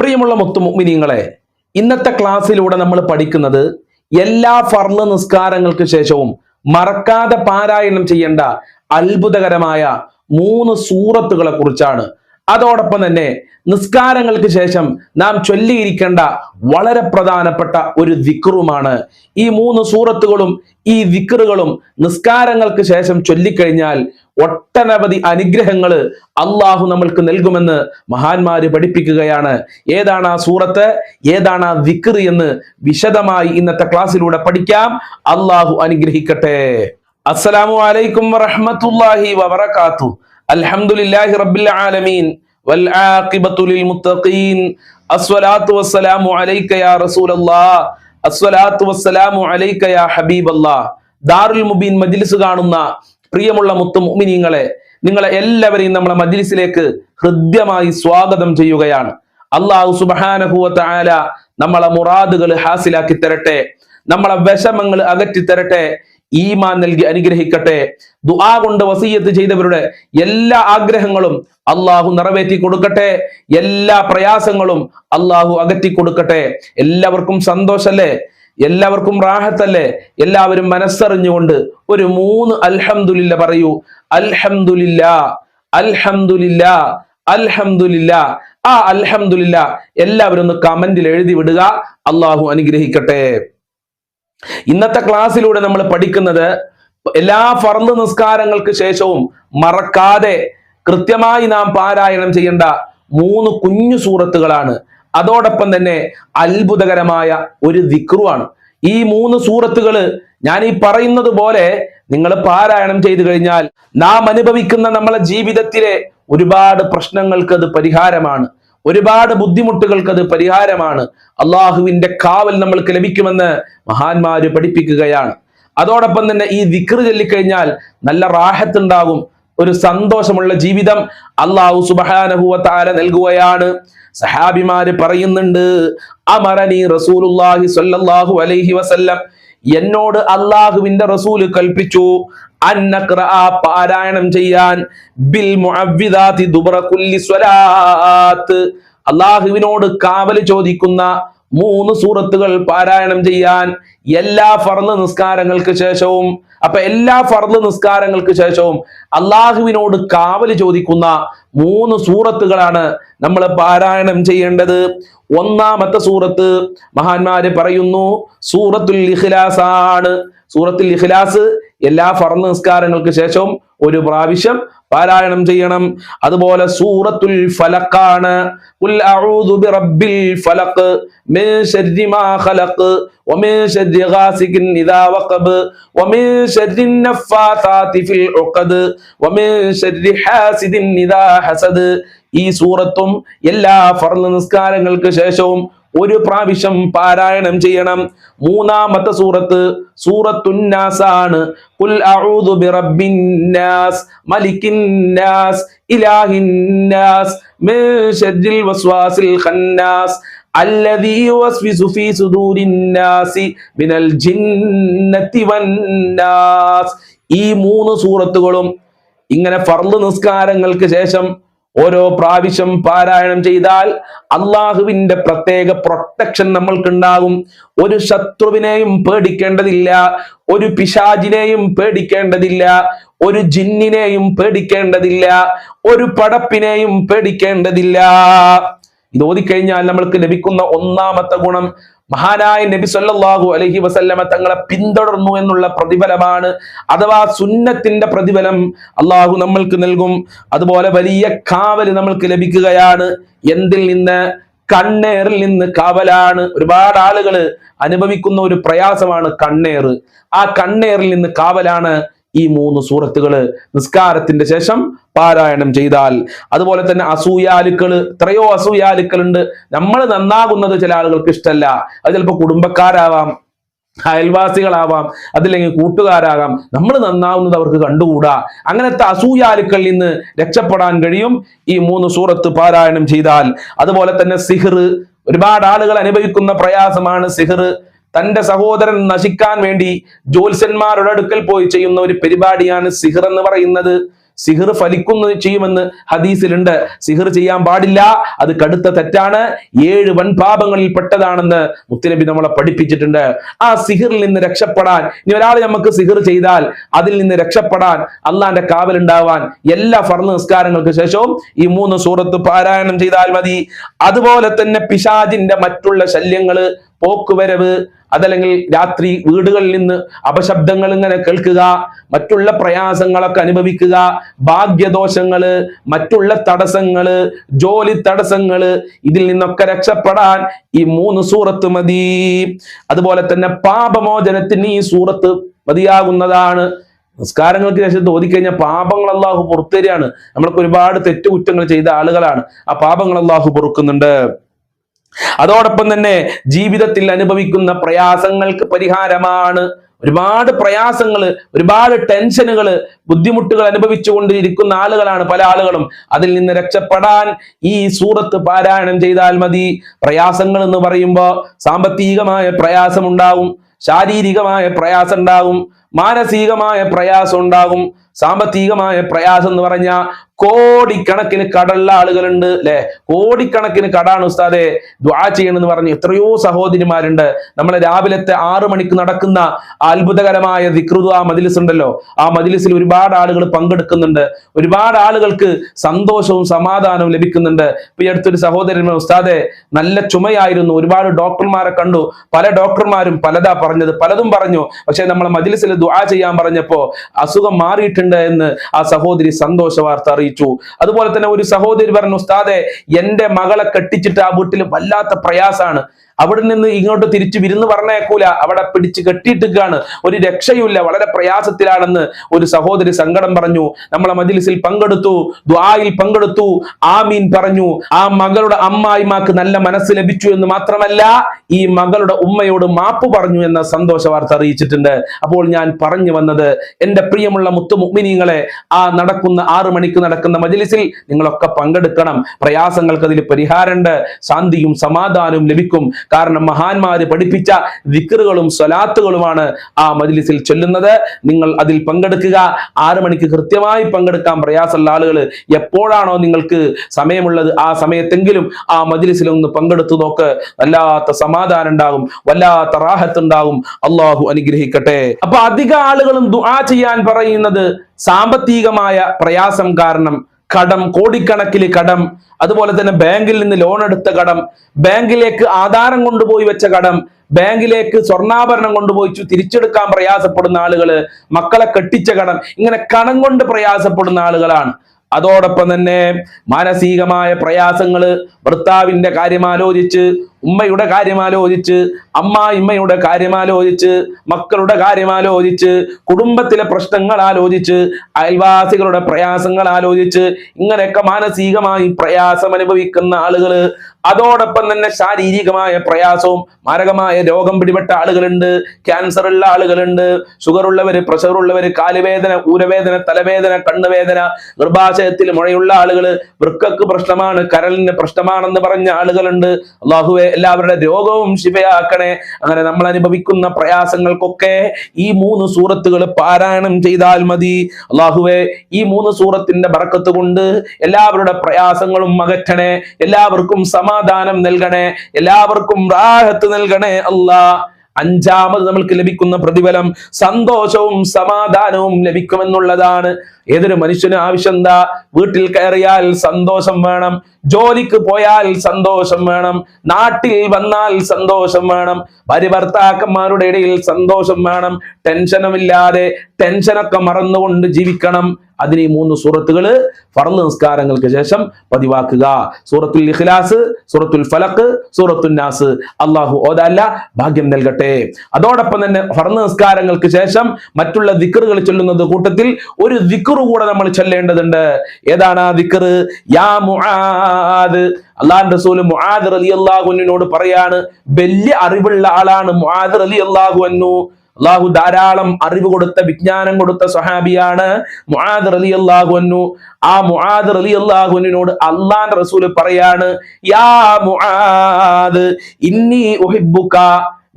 പ്രിയമുള്ള മുത്തുമുമിനിങ്ങളെ ഇന്നത്തെ ക്ലാസ്സിലൂടെ നമ്മൾ പഠിക്കുന്നത് എല്ലാ ഫർൾ നിസ്കാരങ്ങൾക്ക് ശേഷവും മറക്കാതെ പാരായണം ചെയ്യേണ്ട അത്ഭുതകരമായ മൂന്ന് സൂറത്തുകളെ കുറിച്ചാണ്. അതോടൊപ്പം തന്നെ നിസ്കാരങ്ങൾക്ക് ശേഷം നാം ചൊല്ലിയിരിക്കേണ്ട വളരെ പ്രധാനപ്പെട്ട ഒരു വിക്റുമാണ് ഈ മൂന്ന് സൂറത്തുകളും ഈ വിക്റുകളും നിസ്കാരങ്ങൾക്ക് ശേഷം ചൊല്ലിക്കഴിഞ്ഞാൽ ഒട്ടനവധി അനുഗ്രഹങ്ങൾ അള്ളാഹു നമ്മൾക്ക് നൽകുമെന്ന് മഹാന്മാര് പഠിപ്പിക്കുകയാണ് ഏതാണ് ആ സൂറത്ത് ഏതാണ് ആ വിക്ർ എന്ന് വിശദമായി ഇന്നത്തെ ക്ലാസ്സിലൂടെ പഠിക്കാം അള്ളാഹു അനുഗ്രഹിക്കട്ടെ അസ്സലാമു അലൈക്കും വറഹ്മത്തുള്ളാഹി വബറകാത്തു അൽഹംദുലില്ലാഹി റബ്ബിൽ ആലമീൻ والعاقبة للمتقين الصلاة والسلام عليك يا رسول الله الصلاة والسلام عليك يا حبيب الله ദാറുൽ മുബീൻ മജ്ലിസ് കാണുന്ന പ്രിയമുള്ള മുത്തു മുഅ്മിനീങ്ങളെ നിങ്ങളെ എല്ലാവരെയും നമ്മളെ മജ്ലിസിലേക്ക് ഹൃദ്യമായി സ്വാഗതം ചെയ്യുകയാണ്. അള്ളാഹു സുബ്ഹാനഹു വ നമ്മളെ മുറാദുകൾ ഹാസിലാക്കി തരട്ടെ നമ്മളെ വിഷമങ്ങൾ അകറ്റി തരട്ടെ ഈമാൻ നൽകി അനുഗ്രഹിക്കട്ടെ ദുആ കൊണ്ട് വസീയത്ത് ചെയ്തവരുടെ എല്ലാ ആഗ്രഹങ്ങളും അള്ളാഹു നിറവേറ്റി കൊടുക്കട്ടെ എല്ലാ പ്രയാസങ്ങളും അള്ളാഹു അകറ്റി കൊടുക്കട്ടെ. എല്ലാവർക്കും സന്തോഷല്ലേ? എല്ലാവർക്കും റാഹത്തല്ലേ? എല്ലാവരും മനസ്സറിഞ്ഞുകൊണ്ട് ഒരു മൂന്ന് അൽഹംദുലില്ല പറയൂ. അൽഹംദുലില്ല അൽഹംദുലില്ല അൽഹംദുലില്ല. ആ അൽഹംദുലില്ല എല്ലാവരും ഒന്ന് കമന്റിൽ എഴുതി വിടുക. അള്ളാഹു അനുഗ്രഹിക്കട്ടെ. ഇന്നത്തെ ക്ലാസ്സിലൂടെ നമ്മൾ പഠിക്കുന്നത് എല്ലാ ഫർദ് നിസ്കാരങ്ങൾക്ക് ശേഷവും മറക്കാതെ കൃത്യമായി നാം പാരായണം ചെയ്യേണ്ട മൂന്ന് കുഞ്ഞു സൂറത്തുകളാണ്. അതോടൊപ്പം തന്നെ അത്ഭുതകരമായ ഒരു വിക്രുവാണ് ഈ മൂന്ന് സൂറത്തുകൾ ഞാൻ ഈ പറയുന്നത് പോലെ നിങ്ങൾ പാരായണം ചെയ്തു കഴിഞ്ഞാൽ നാം അനുഭവിക്കുന്ന നമ്മളെ ജീവിതത്തിലെ ഒരുപാട് പ്രശ്നങ്ങൾക്ക് അത് പരിഹാരമാണ്. ഒരുപാട് ബുദ്ധിമുട്ടുകൾക്ക് അത് പരിഹാരമാണ്. അള്ളാഹുവിന്റെ കാവൽ നമ്മൾക്ക് ലഭിക്കുമെന്ന് മഹാന്മാര് പഠിപ്പിക്കുകയാണ്. അതോടൊപ്പം തന്നെ ഈ ദിക്റ് ചൊല്ലിക്കഴിഞ്ഞാൽ നല്ല റാഹത്തുണ്ടാകും. ഒരു സന്തോഷമുള്ള ജീവിതം അള്ളാഹു സുബഹാനഹുവ നൽകുകയാണ്. സഹാബിമാര് പറയുന്നുണ്ട് അമറനി റസൂലുല്ലാഹി സ്വല്ലല്ലാഹു അലൈഹി വസല്ലം. എന്നോട് അള്ളാഹുവിന്റെ റസൂൽ കൽപ്പിച്ചു അന്നക്ര പാരായണം ചെയ്യാൻ. ബിൽ മുഅവ്വിദാതി സ്വലാത്ത്. അള്ളാഹുവിനോട് കാവൽ ചോദിക്കുന്ന മൂന്ന് സൂറത്തുകൾ പാരായണം ചെയ്യാൻ എല്ലാ ഫർദ് നിസ്കാരങ്ങൾക്ക് ശേഷവും അപ്പൊ എല്ലാ ഫർദ് നിസ്കാരങ്ങൾക്ക് ശേഷവും അള്ളാഹുവിനോട് കാവൽ ചോദിക്കുന്ന മൂന്ന് സൂറത്തുകളാണ് നമ്മൾ പാരായണം ചെയ്യേണ്ടത്. ഒന്നാമത്തെ സൂറത്ത് മഹാന്മാര് പറയുന്നു സൂറത്തുൽ ഇഖ്ലാസ് ആണ് സൂറത്തുൽ ഇഖ്ലാസ് എല്ലാ ഫറൽ നിസ്കാരങ്ങൾക്ക് ശേഷവും ഒരു പ്രാവശ്യം പാരായണം ചെയ്യണം. അതുപോലെ സൂറത്തുൽ ഫലക്കാണ്. അഊദു ഫലഖ് മിൻ ശർരി മാ ഖലഖ് വമിൻ ശർരി ഇദാ വഖബ് വമിൻ ശർരി ഫിൽ ഉഖദ് വമിൻ ശർരി ഇദാ ഹസദ്. ഈ സൂറത്തും എല്ലാ ഫർൾ നിസ്കാരങ്ങൾക്ക് ശേഷവും ഒരു പ്രാവശ്യം പാരായണം ചെയ്യണം മൂന്നാമത്തെ സൂറത്ത് സൂറത്തുന്നാസ് ആണ് ഖുൽ അഊദു ബിറബ്ബിന്നാസ് മലിക്കിന്നാസ് ഇലാഹിന്നാസ് മിൻ ശർരിൽ വസ്വാസിൽ ഖന്നാസ് الذي يوسوس في صدور الناس من الجنة والناس ഈ മൂന്ന് സൂറത്തുകളും ഇങ്ങനെ ഫർള് നിസ്കാരങ്ങൾക്ക് ശേഷം ഓരോ പ്രാവശ്യം പാരായണം ചെയ്താൽ അള്ളാഹുവിന്റെ പ്രത്യേക പ്രൊട്ടക്ഷൻ നമ്മൾക്കുണ്ടാകും. ഒരു ശത്രുവിനെയും പേടിക്കേണ്ടതില്ല ഒരു പിശാജിനെയും പേടിക്കേണ്ടതില്ല ഒരു ജിന്നിനെയും പേടിക്കേണ്ടതില്ല ഒരു പടപ്പിനെയും പേടിക്കേണ്ടതില്ല. ഇത് ഓതിക്കഴിഞ്ഞാൽ നമ്മൾക്ക് ലഭിക്കുന്ന ഒന്നാമത്തെ ഗുണം മഹാനായ നബി സല്ലാഹു അലഹി വസല്ലമ തങ്ങളെ പിന്തുടർന്നു എന്നുള്ള പ്രതിഫലമാണ്. അഥവാ സുന്നത്തിന്റെ പ്രതിഫലം അള്ളാഹു നമ്മൾക്ക് നൽകും. അതുപോലെ വലിയ കാവൽ നമ്മൾക്ക് ലഭിക്കുകയാണ്. എന്തിൽ നിന്ന്? കണ്ണേറിൽ നിന്ന് കാവലാണ്. ഒരുപാട് ആളുകൾ അനുഭവിക്കുന്ന ഒരു പ്രയാസമാണ് കണ്ണേറ്. ആ കണ്ണേറിൽ നിന്ന് കാവലാണ് ഈ മൂന്ന് സൂറത്തുകൾ നിസ്കാരത്തിന്റെ ശേഷം പാരായണം ചെയ്താൽ. അതുപോലെ തന്നെ അസൂയാലുക്കൾ എത്രയോ അസൂയാലുക്കളുണ്ട്. നമ്മൾ നന്നാകുന്നത് ചില ആളുകൾക്ക് ഇഷ്ടമല്ല അത് ചിലപ്പോൾ കുടുംബക്കാരാവാം അയൽവാസികളാവാം അതില്ലെങ്കിൽ കൂട്ടുകാരാകാം. നമ്മൾ നന്നാവുന്നത് അവർക്ക് കണ്ടുകൂടാ. അങ്ങനത്തെ അസൂയാലുക്കളിൽ നിന്ന് രക്ഷപ്പെടാൻ കഴിയും ഈ മൂന്ന് സൂറത്ത് പാരായണം ചെയ്താൽ. അതുപോലെ തന്നെ സിഹിർ ഒരുപാട് ആളുകൾ അനുഭവിക്കുന്ന പ്രയാസമാണ് സിഹിർ തന്റെ സഹോദരൻ നശിക്കാൻ വേണ്ടി ജ്യോത്സ്യന്മാരുടെ അടുക്കൽ പോയി ചെയ്യുന്ന ഒരു പരിപാടിയാണ് സിഹിർ എന്ന് പറയുന്നത്. സിഹിർ ഫലിക്കുന്നു ചെയ്യുമെന്ന് ഹദീസിലുണ്ട്. സിഹിർ ചെയ്യാൻ പാടില്ല അത് കടുത്ത തെറ്റാണ്. ഏഴ് വൻപാപങ്ങളിൽ പെട്ടതാണെന്ന് മുത്തനബി നമ്മളെ പഠിപ്പിച്ചിട്ടുണ്ട്. ആ സിഹിറിൽ നിന്ന് രക്ഷപ്പെടാൻ ഇനി ഒരാൾ നമുക്ക് സിഹിർ ചെയ്താൽ അതിൽ നിന്ന് രക്ഷപ്പെടാൻ അള്ളാന്റെ കാവലുണ്ടാവാൻ എല്ലാ ഫർന്ന് നിസ്കാരങ്ങൾക്ക് ശേഷവും ഈ മൂന്ന് സൂറത്ത് പാരായണം ചെയ്താൽ മതി. അതുപോലെ തന്നെ പിശാജിന്റെ മറ്റുള്ള ശല്യങ്ങൾ പോക്കുവരവ് അതല്ലെങ്കിൽ രാത്രി വീടുകളിൽ നിന്ന് അപശബ്ദങ്ങൾ ഇങ്ങനെ കേൾക്കുക മറ്റുള്ള പ്രയാസങ്ങളൊക്കെ അനുഭവിക്കുക ഭാഗ്യദോഷങ്ങൾ മറ്റുള്ള തടസ്സങ്ങൾ ജോലി തടസ്സങ്ങൾ ഇതിൽ നിന്നൊക്കെ രക്ഷപ്പെടാൻ ഈ മൂന്ന് സൂറത്ത് മതി. അതുപോലെ തന്നെ പാപമോചനത്തിന് ഈ സൂറത്ത് മതിയാകുന്നതാണ്. നിസ്കാരങ്ങൾക്ക് ശേഷം തോന്നിക്കഴിഞ്ഞാൽ പാപങ്ങൾ അള്ളാഹു പുറത്തുതരികയാണ് നമ്മൾക്ക് ഒരുപാട് തെറ്റുകുറ്റങ്ങൾ ചെയ്ത ആളുകളാണ്. ആ പാപങ്ങൾ അള്ളാഹു പൊറുക്കുന്നുണ്ട്. അതോടൊപ്പം തന്നെ ജീവിതത്തിൽ അനുഭവിക്കുന്ന പ്രയാസങ്ങൾക്ക് പരിഹാരമാണ്. ഒരുപാട് പ്രയാസങ്ങൾ ഒരുപാട് ടെൻഷനുകൾ ബുദ്ധിമുട്ടുകൾ അനുഭവിച്ചുകൊണ്ടിരിക്കുന്ന ആളുകളാണ് പല ആളുകളും. അതിൽ നിന്ന് രക്ഷപ്പെടാൻ ഈ സൂറത്ത് പാരായണം ചെയ്താൽ മതി. പ്രയാസങ്ങൾ എന്ന് പറയുമ്പോൾ സാമ്പത്തികമായ പ്രയാസം ഉണ്ടാവും ശാരീരികമായ പ്രയാസം ഉണ്ടാകും മാനസികമായ പ്രയാസം ഉണ്ടാകും. സാമ്പത്തികമായ പ്രയാസം എന്ന് പറഞ്ഞാൽ കോടിക്കണക്കിന് കടലുള്ള ആളുകളുണ്ട് അല്ലെ? കോടിക്കണക്കിന് കടാണ് ഉസ്താദെ. ദ്വാ ചെയ്യണമെന്ന് പറഞ്ഞ് എത്രയോ സഹോദരിമാരുണ്ട്. നമ്മളെ രാവിലത്തെ ആറു മണിക്ക് നടക്കുന്ന അത്ഭുതകരമായ ദിക്റുദ് ആ മജിലിസ് ഉണ്ടല്ലോ. ആ മജിലിസിൽ ഒരുപാട് ആളുകൾ പങ്കെടുക്കുന്നുണ്ട്. ഒരുപാട് ആളുകൾക്ക് സന്തോഷവും സമാധാനവും ലഭിക്കുന്നുണ്ട്. ഇപ്പൊ ഈ അടുത്തൊരു സഹോദരൻ ഉസ്താദെ നല്ല ചുമയായിരുന്നു. ഒരുപാട് ഡോക്ടർമാരെ കണ്ടു. പല ഡോക്ടർമാരും പലതാ പറഞ്ഞത് പലതും പറഞ്ഞു. പക്ഷെ നമ്മളെ മജിലിസിൽ ദുആ ചെയ്യാൻ പറഞ്ഞപ്പോ അസുഖം മാറിയിട്ടുണ്ട് എന്ന് ആ സഹോദരി സന്തോഷ വാർത്ത അറിയിച്ചു. അതുപോലെ തന്നെ ഒരു സഹോദരി പറഞ്ഞു ഉസ്താദെ എന്റെ മകളെ കെട്ടിച്ചിട്ട് ആ വീട്ടിൽ വല്ലാത്ത പ്രയാസാണ് അവിടെ നിന്ന് ഇങ്ങോട്ട് തിരിച്ചു വിരുന്ന് പറഞ്ഞേക്കൂല. അവിടെ പിടിച്ച് കെട്ടിയിട്ടിക്കാണ് ഒരു രക്ഷയുമില്ല. വളരെ പ്രയാസത്തിലാണെന്ന് ഒരു സഹോദരി സങ്കടം പറഞ്ഞു. നമ്മളെ മജിലിസിൽ പങ്കെടുത്തു. ദ്വായിൽ പങ്കെടുത്തു. ആമീൻ പറഞ്ഞു. ആ മകളുടെ അമ്മായിമാക്ക് നല്ല മനസ്സ് ലഭിച്ചു എന്ന് മാത്രമല്ല ഈ മകളുടെ ഉമ്മയോട് മാപ്പ് പറഞ്ഞു എന്ന സന്തോഷ വാർത്ത അറിയിച്ചിട്ടുണ്ട്. അപ്പോൾ ഞാൻ പറഞ്ഞു വന്നത് എന്റെ പ്രിയമുള്ള മുത്തു മുഗ്മിനീങ്ങളെ ആ നടക്കുന്ന ആറു മണിക്ക് നടക്കുന്ന മജിലിസിൽ നിങ്ങളൊക്കെ പങ്കെടുക്കണം. പ്രയാസങ്ങൾക്ക് അതിൽ പരിഹാരമുണ്ട്. ശാന്തിയും സമാധാനവും ലഭിക്കും. കാരണം മഹാന്മാര് പഠിപ്പിച്ച വിക്കറുകളും സ്വലാത്തുകളുമാണ് ആ മജ്ലിസിൽ ചൊല്ലുന്നത്. നിങ്ങൾ അതിൽ പങ്കെടുക്കുക. ആറ് മണിക്ക് കൃത്യമായി പങ്കെടുക്കാൻ പ്രയാസമുള്ള ആളുകൾ എപ്പോഴാണോ നിങ്ങൾക്ക് സമയമുള്ളത് ആ സമയത്തെങ്കിലും ആ മജ്ലിസിൽ ഒന്ന് പങ്കെടുത്തു നോക്ക്. വല്ലാത്ത സമാധാനം ഉണ്ടാകും. വല്ലാത്ത റാഹത്ത് ഉണ്ടാകും. അള്ളാഹു അനുഗ്രഹിക്കട്ടെ. അപ്പൊ അധിക ആളുകളും ദുആ ചെയ്യാൻ പറയുന്നത് സാമ്പത്തികമായ പ്രയാസം കാരണം കടം കോടിക്കണക്കിന് കടം അതുപോലെ തന്നെ ബാങ്കിൽ നിന്ന് ലോൺ എടുത്ത കടം ബാങ്കിലേക്ക് ആധാരം കൊണ്ടുപോയി വെച്ച കടം ബാങ്കിലേക്ക് സ്വർണാഭരണം കൊണ്ടുപോയി തിരിച്ചെടുക്കാൻ പ്രയാസപ്പെടുന്ന ആളുകൾ മക്കളെ കെട്ടിച്ച കടം ഇങ്ങനെ കടം കൊണ്ട് പ്രയാസപ്പെടുന്ന ആളുകളാണ്. അതോടൊപ്പം തന്നെ മാനസികമായ പ്രയാസങ്ങൾ ഭർത്താവിന്റെ കാര്യം ആലോചിച്ച് ഉമ്മയുടെ കാര്യമാലോചിച്ച് അമ്മായിമ്മയുടെ കാര്യമാലോചിച്ച് മക്കളുടെ കാര്യമാലോചിച്ച് കുടുംബത്തിലെ പ്രശ്നങ്ങൾ ആലോചിച്ച് അയൽവാസികളുടെ പ്രയാസങ്ങൾ ആലോചിച്ച് ഇങ്ങനെയൊക്കെ മാനസികമായി പ്രയാസം അനുഭവിക്കുന്ന ആളുകൾ അതോടൊപ്പം തന്നെ ശാരീരികമായ പ്രയാസവും മാരകമായ രോഗം പിടിപെട്ട ആളുകളുണ്ട് ക്യാൻസർ ഉള്ള ആളുകളുണ്ട് ഷുഗർ ഉള്ളവര് പ്രഷർ ഉള്ളവര് കാലുവേദന ഊരവേദന തലവേദന കണ്ണുവേദന ഗർഭാശയത്തിൽ മുഴയുള്ള ആളുകൾ വൃക്കക്ക് പ്രശ്നമാണ് കരളിന് പ്രശ്നമാണെന്ന് പറഞ്ഞ ആളുകളുണ്ട്. അള്ളാഹുവെ എല്ലാവരുടെ രോഗവും ശിവയാക്കണേ. അങ്ങനെ നമ്മൾ അനുഭവിക്കുന്ന പ്രയാസങ്ങൾക്കൊക്കെ ഈ മൂന്ന് സൂറത്തുകൾ പാരായണം ചെയ്താൽ മതി. അള്ളാഹുവെ ഈ മൂന്ന് സൂറത്തിന്റെ ബറക്കത്ത് കൊണ്ട് എല്ലാവരുടെ പ്രയാസങ്ങളും അകറ്റണേ. എല്ലാവർക്കും സമാധാനം നൽകണേ. എല്ലാവർക്കും റാഹത്ത് നൽകണേ അല്ലാ. അഞ്ചാമത് നമ്മൾക്ക് ലഭിക്കുന്ന പ്രതിഫലം സന്തോഷവും സമാധാനവും ലഭിക്കുമെന്നുള്ളതാണ്. ഏതൊരു മനുഷ്യന് ആവശ്യം എന്താ വീട്ടിൽ കയറിയാൽ സന്തോഷം വേണം. ജോലിക്ക് പോയാൽ സന്തോഷം വേണം. നാട്ടിൽ വന്നാൽ സന്തോഷം വേണം. ഭാര്യ ഭർത്താക്കന്മാരുടെ ഇടയിൽ സന്തോഷം വേണം. ടെൻഷനുമില്ലാതെ ടെൻഷനൊക്കെ മറന്നുകൊണ്ട് ജീവിക്കണം. അതിന് ഈ മൂന്ന് സൂറത്തുകൾ ഫർൾ നിസ്കാരങ്ങൾക്ക് ശേഷം പതിവാക്കുക. സൂറത്തുൽ ഇഖ്ലാസ് സൂറത്തുൽ ഫലക്ക് സൂറത്തുൽ നാസ്. അള്ളാഹു ഓതല്ല ഭാഗ്യം നൽകട്ടെ. അതോടൊപ്പം തന്നെ ഫർൾ നിസ്കാരങ്ങൾക്ക് ശേഷം മറ്റുള്ള ദിക്കറുകൾ ചൊല്ലുന്നത് കൂട്ടത്തിൽ ഒരു ദിക്കറ് കൂടെ നമ്മൾ ചൊല്ലേണ്ടതുണ്ട്. ഏതാണ് ആ ദിക്കറ്? യാ മുആദ്. അള്ളാഹ് റസൂൽ മുആദ് റളിയല്ലാഹു അള്ളാഹുനോട് പറയാണ് വലിയ അറിവുള്ള ആളാണ് മുആദ് അള്ളാഹു അൻഹു. അള്ളാഹു ധാരാളം അറിവ് കൊടുത്ത വിജ്ഞാനം കൊടുത്ത സഹാബിയാണ് മുആദ് റളിയല്ലാഹു അൻഹു. ആ മുആദ് അലി അള്ളാഹുനോട് അള്ളാൻ റസൂൽ പറയാണ് യാ മുആദ് ഇന്നി ഉഹിബുക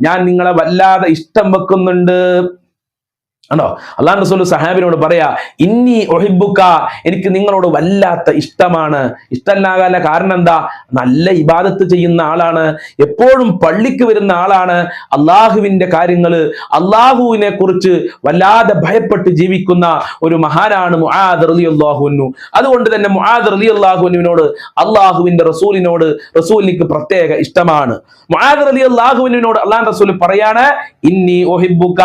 ഞാൻ നിങ്ങളെ വല്ലാതെ ഇഷ്ടം വെക്കുന്നുണ്ട്. ആണോ അള്ളാഹ് റസൂൽ സഹാബിനോട് പറയാ ഇന്നി ഒഹിബുക്ക എനിക്ക് നിങ്ങളോട് വല്ലാത്ത ഇഷ്ടമാണ്. ഇഷ്ടമല്ലാകാല കാരണം എന്താ? നല്ല ഇബാദത്ത് ചെയ്യുന്ന ആളാണ്. എപ്പോഴും പള്ളിക്ക് വരുന്ന ആളാണ്. അള്ളാഹുവിന്റെ കാര്യങ്ങൾ അള്ളാഹുവിനെ കുറിച്ച് വല്ലാതെ ഭയപ്പെട്ട് ജീവിക്കുന്ന ഒരു മഹാനാണ് മുആദ് അള്ളാഹുനു അതുകൊണ്ട് തന്നെ മുആദ് അള്ളാഹുനുവിനോട് അള്ളാഹുവിന്റെ റസൂലിനോട് റസൂലിക്ക് പ്രത്യേക ഇഷ്ടമാണ്. മുആദ് അള്ളാഹുവിനോട് അള്ളാഹ് റസൂൽ പറയാണ് ഇന്നി ഒഹിബുക്ക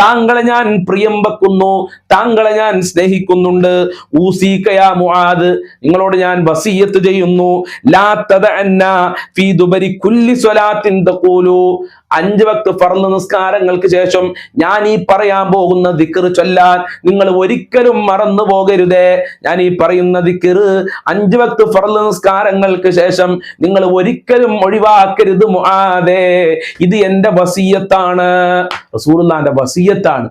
താങ്കളെ ഞാൻ പ്രിയം വെക്കുന്നു താങ്കളെ ഞാൻ സ്നേഹിക്കുന്നുണ്ട്. ഊസീക്കയാ മുആദ്. നിങ്ങളോട് ഞാൻ വസീയത്ത് ചെയ്യുന്നു. ലാ തദഅന്ന ഫീ ദുബരി കുല്ലി സ്വലാത്തിൻ തഖൂലു. അഞ്ച് വക്ത് ഫർൾ നിസ്കാരങ്ങൾക്ക് ശേഷം ഞാൻ ഈ പറയാൻ പോകുന്ന ദിക്കർ ചൊല്ലാൻ നിങ്ങൾ ഒരിക്കലും മറന്നു പോകരുതേ. ഞാൻ ഈ പറയുന്ന ദിക്കർ അഞ്ച് വക്ത് ഫർൾ നിസ്കാരങ്ങൾക്ക് ശേഷം നിങ്ങൾ ഒരിക്കലും ഒഴിവാക്കരുത് മുആദേ. ഇത് എന്റെ വസീയത്താണ്. റസൂലുള്ളാന്റെ വസീയത്താണ്.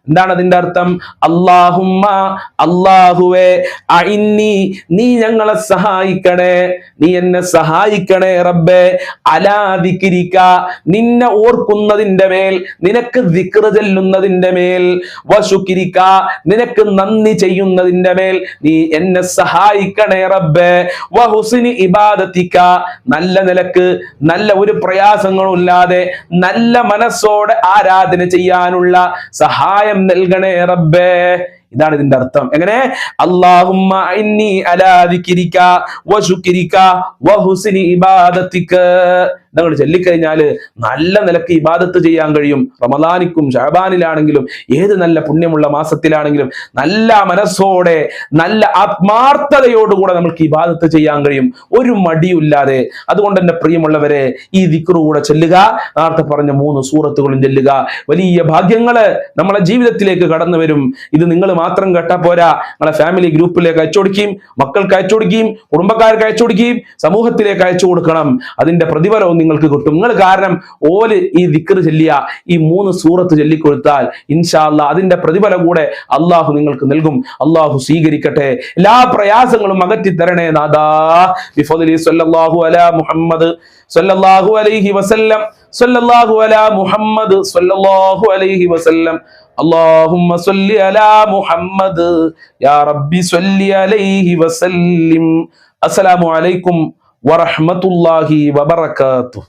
എന്താണ് അതിന്റെ അർത്ഥം? അള്ളാഹുമ്മ അള്ളാഹുവേ അഇന്നി നീ ഞങ്ങളെ സഹായിക്കണേ. നീ എന്നെ സഹായിക്കണേ റബ്ബേ. അലാതിക്കിരിക്ക നിന്നെ ഓർക്കുന്നതിന്റെ മേൽ നിനക്ക് ദിക്ർ ചെല്ലുന്നതിന്റെ മേൽ വശുക്കിരിക്ക നിനക്ക് നന്ദി ചെയ്യുന്നതിന്റെ മേൽ നീ എന്നെ സഹായിക്കണേ റബ്ബേ. വഹുസിനി ഇബാദത്തിക്ക നല്ല നിലയ്ക്ക് നല്ല ഒരു പ്രയാസങ്ങളും ഇല്ലാതെ നല്ല മനസ്സോടെ ആരാധന ചെയ്യാനുള്ള സഹായം നൽകണേ റബ്ബേ. ഇതാണ് ഇതിന്റെ അർത്ഥം. എങ്ങനെ? അല്ലാഹുമ്മ ഇന്നി നിങ്ങൾ ചൊല്ലിക്കഴിഞ്ഞാൽ നല്ല നിലയ്ക്ക് ഇബാദത്ത് ചെയ്യാൻ കഴിയും. റമദാനിക്കും ഷഹബാനിലാണെങ്കിലും ഏത് നല്ല പുണ്യമുള്ള മാസത്തിലാണെങ്കിലും നല്ല മനസ്സോടെ നല്ല ആത്മാർത്ഥതയോടുകൂടെ നമ്മൾക്ക് ഇബാദത്ത് ചെയ്യാൻ കഴിയും. ഒരു മടിയില്ലാതെ അതുകൊണ്ട് തന്നെ പ്രിയമുള്ളവരെ ഈ ദിക്റു കൂടെ ചെല്ലുക. നേരത്തെ പറഞ്ഞ മൂന്ന് സൂറത്തുകളും ചെല്ലുക. വലിയ ഭാഗ്യങ്ങൾ നമ്മളെ ജീവിതത്തിലേക്ക് കടന്നു വരും. ഇത് നിങ്ങൾ മാത്രം കേട്ടാ പോരാ. നിങ്ങളെ ഫാമിലി ഗ്രൂപ്പിലേക്ക് അയച്ചു കൊടുക്കുകയും മക്കൾക്ക് അയച്ചു കൊടുക്കുകയും കുടുംബക്കാർക്ക് അയച്ചു കൊടുക്കുകയും സമൂഹത്തിലേക്ക് അയച്ചു കൊടുക്കണം. അതിന്റെ പ്രതിഫലവും നിങ്ങൾക്ക് കിട്ടും നിങ്ങൾ കാരണം ഓല് ഈ ദിക്ർ ചൊല്ലിയ ഈ മൂന്ന് സൂറത്ത് ചൊല്ലിക്കൊടുത്താൽ ഇൻഷാ അല്ലാ അതിന്റെ പ്രതിഫലം കൂടെ അള്ളാഹു നിങ്ങൾക്ക് നൽകും അള്ളാഹു സ്വീകരിക്കട്ടെ എല്ലാ പ്രയാസങ്ങളും അകറ്റി തരണേ നാദാ ബിഫദ്ലി സ്വല്ലല്ലാഹു അലാ മുഹമ്മദ് സ്വല്ലല്ലാഹു അലൈഹി വസല്ലം സ്വല്ലല്ലാഹു അലാ മുഹമ്മദ് സ്വല്ലല്ലാഹു അലൈഹി വസല്ലം اللهم صل على محمد يا ربي صل عليه وسلم السلام عليكم ورحمة الله وبركاته